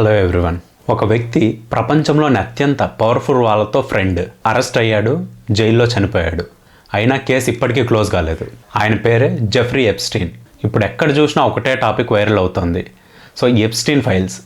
Hello everyone. ఒక వ్యక్తి ప్రపంచంలోని అత్యంత పవర్ఫుల్ వాళ్ళతో ఫ్రెండ్ అరెస్ట్ అయ్యాడు జైల్లో చనిపోయాడు. అయినా కేసు ఇప్పటికీ క్లోజ్ కాలేదు. ఆయన పేరే జెఫ్రీ ఎప్స్టీన్. ఇప్పుడు ఎక్కడ చూసినా ఒకటే టాపిక్ వైరల్ అవుతుంది. So Epstein files.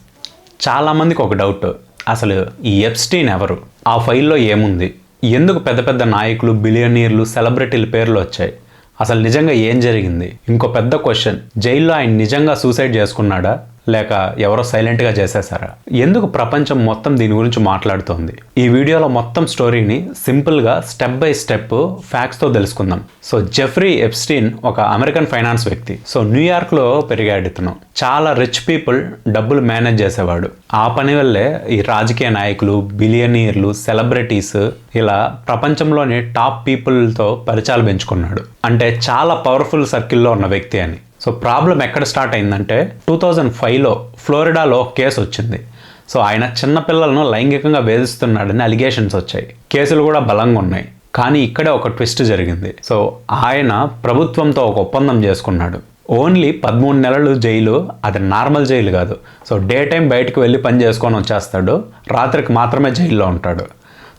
చాలామందికి ఒక డౌట్. అసలు ఈ ఎప్స్టీన్ ఎవరు? ఆ ఫైల్లో ఏముంది? ఎందుకు పెద్ద పెద్ద నాయకులు బిలియనీర్లు సెలబ్రిటీల పేర్లు వచ్చాయి? అసలు నిజంగా ఏం జరిగింది? ఇంకో పెద్ద క్వశ్చన్. జైల్లో ఆయన నిజంగా సూసైడ్ చేసుకున్నాడా? లేక ఎవరో సైలెంట్గా చేసేసారా ఎందుకు ప్రపంచం మొత్తం దీని గురించి మాట్లాడుతోంది? ఈ వీడియోలో మొత్తం స్టోరీని సింపుల్గా స్టెప్ బై స్టెప్ ఫ్యాక్ట్స్తో తెలుసుకుందాం. సో జెఫ్రీ ఎప్స్టీన్ ఒక అమెరికన్ ఫైనాన్స్ వ్యక్తి. సో న్యూయార్క్లో పెరిగాడు ఇతను. చాలా రిచ్ పీపుల్ డబ్బులు మేనేజ్ చేసేవాడు. ఆ పని వల్లే ఈ రాజకీయ నాయకులు బిలియనీర్లు సెలబ్రిటీస్ ఇలా ప్రపంచంలోని టాప్ పీపుల్తో పరిచయాలు పెంచుకున్నాడు. అంటే చాలా పవర్ఫుల్ సర్కిల్లో ఉన్న వ్యక్తి అని. సో ప్రాబ్లం ఎక్కడ స్టార్ట్ అయిందంటే టూ థౌజండ్ ఫైవ్లో ఫ్లోరిడాలో కేసు వచ్చింది. సో ఆయన చిన్నపిల్లలను లైంగికంగా వేధిస్తున్నాడని అలిగేషన్స్ వచ్చాయి. కేసులు కూడా బలంగా ఉన్నాయి. కానీ ఇక్కడే ఒక ట్విస్ట్ జరిగింది. సో ఆయన ప్రభుత్వంతో ఒక ఒప్పందం చేసుకున్నాడు. ఓన్లీ పదమూడు నెలలు జైలు అది నార్మల్ జైలు కాదు. సో డే టైం బయటకు వెళ్ళి పని చేసుకొని వచ్చేస్తాడు. రాత్రికి మాత్రమే జైల్లో ఉంటాడు.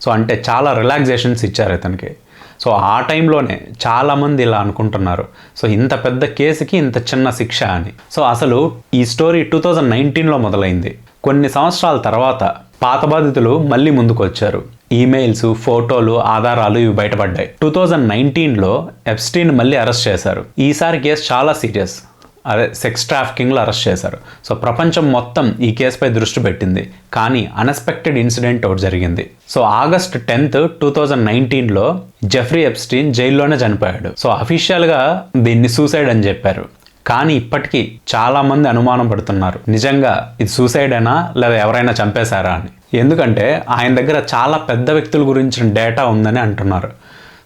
సో అంటే చాలా రిలాక్సేషన్స్ ఇచ్చారు ఇతనికి. సో ఆ టైంలోనే చాలామంది ఇలా అనుకుంటున్నారు. సో ఇంత పెద్ద కేసుకి ఇంత చిన్న శిక్ష అని. సో అసలు ఈ స్టోరీ టూ థౌజండ్ నైన్టీన్లో మొదలైంది. కొన్ని సంవత్సరాల తర్వాత పాత బాధితులు మళ్ళీ ముందుకు వచ్చారు ఈమెయిల్స్ ఫోటోలు ఆధారాలు ఇవి బయటపడ్డాయి. టూ థౌజండ్ నైన్టీన్లో ఎప్స్టీన్ మళ్ళీ అరెస్ట్ చేశారు. ఈసారి కేసు చాలా సీరియస్. అదే సెక్స్ ట్రాఫికింగ్లో అరెస్ట్ చేశారు. సో ప్రపంచం మొత్తం ఈ కేసుపై దృష్టి పెట్టింది. కానీ అన్ఎక్స్పెక్టెడ్ ఇన్సిడెంట్ ఒకటి జరిగింది. So August tenth two thousand నైన్టీన్లో జెఫ్రీ ఎప్స్టీన్ జైల్లోనే చనిపోయాడు. సో అఫీషియల్గా దీన్ని సూసైడ్ అని చెప్పారు. కానీ ఇప్పటికీ చాలామంది అనుమానం పడుతున్నారు. నిజంగా ఇది సూసైడేనా? లేదా ఎవరైనా చంపేశారా అని. ఎందుకంటే ఆయన దగ్గర చాలా పెద్ద వ్యక్తుల గురించిన డేటా ఉందని అంటున్నారు.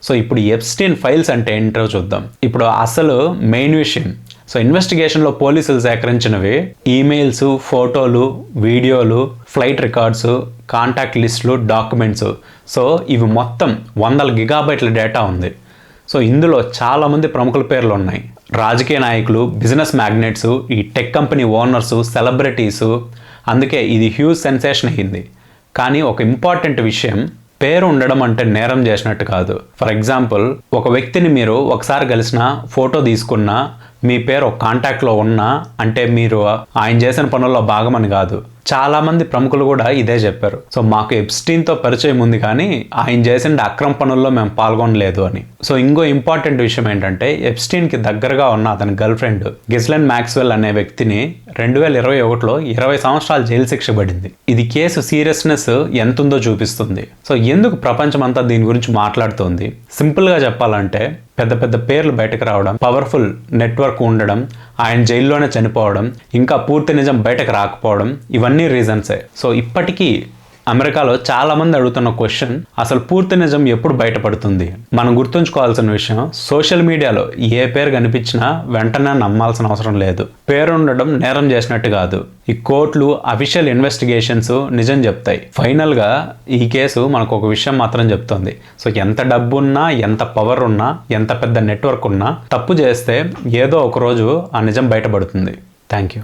సో ఇప్పుడు ఎప్స్టీన్ ఫైల్స్ అంటే ఏంటో చూద్దాం. ఇప్పుడు అసలు మెయిన్ విషయం సో ఇన్వెస్టిగేషన్లో పోలీసులు సేకరించినవి emails photos videos flight records contact లిస్టులు డాక్యుమెంట్స్ సో ఇవి మొత్తం వందల గిగాబైట్ల డేటా ఉంది. సో ఇందులో చాలామంది ప్రముఖుల పేర్లు ఉన్నాయి. రాజకీయ నాయకులు బిజినెస్ మ్యాగ్నెట్స్ ఈ టెక్ కంపెనీ ఓనర్సు సెలబ్రిటీసు అందుకే ఇది హ్యూజ్ సెన్సేషన్ అయ్యింది కానీ ఒక ఇంపార్టెంట్ విషయం పేరు ఉండడం అంటే నేరం చేసినట్టు కాదు. ఫర్ ఎగ్జాంపుల్ ఒక వ్యక్తిని మీరు ఒకసారి కలిసిన ఫోటో తీసుకున్నా మీ పేరు కాంటాక్ట్లో ఉన్నా అంటే మీరు ఆయన చేసిన పనుల్లో భాగమని కాదు. చాలా మంది ప్రముఖులు కూడా ఇదే చెప్పారు. సో మాకు ఎప్స్టీన్తో పరిచయం ఉంది కానీ ఆయన చేసిన అక్రమ పనుల్లో మేము పాల్గొనలేదు అని. సో ఇంకో ఇంపార్టెంట్ విషయం ఏంటంటే ఎప్స్టీన్కి దగ్గరగా ఉన్న అతని గర్ల్ ఫ్రెండ్ గిజ్లెన్ మ్యాక్స్వెల్ అనే వ్యక్తిని రెండు వేల ఇరవై ఒకటిలో ఇరవై సంవత్సరాలు జైలు శిక్ష పడింది. ఇది కేసు సీరియస్నెస్ ఎంత ఉందో చూపిస్తుంది. సో ఎందుకు ప్రపంచం అంతా దీని గురించి మాట్లాడుతోంది? సింపుల్గా చెప్పాలంటే పెద్ద పెద్ద పేర్లు బయటకు రావడం పవర్ఫుల్ నెట్వర్క్ ఉండడం ఆయన జైల్లోనే చనిపోవడం ఇంకా పూర్తి నిజం బయటకు రాకపోవడం ఇవన్నీ రీజన్సే సో ఇప్పటికీ అమెరికాలో చాలా మంది అడుగుతున్న క్వశ్చన్ అసలు పూర్తి నిజం ఎప్పుడు బయటపడుతుంది? మనం గుర్తుంచుకోవాల్సిన విషయం సోషల్ మీడియాలో ఏ పేరు కనిపించినా వెంటనే నమ్మాల్సిన అవసరం లేదు. పేరు ఉండడం నేరం చేసినట్టు కాదు. ఈ కోర్టులు అఫీషియల్ ఇన్వెస్టిగేషన్స్ నిజం చెప్తాయి. ఫైనల్గా ఈ కేసు మనకు ఒక విషయం మాత్రం చెప్తుంది. సో ఎంత డబ్బు ఉన్నా ఎంత పవర్ ఉన్నా ఎంత పెద్ద నెట్వర్క్ ఉన్నా తప్పు చేస్తే ఏదో ఒక రోజు ఆ నిజం బయటపడుతుంది. Thank you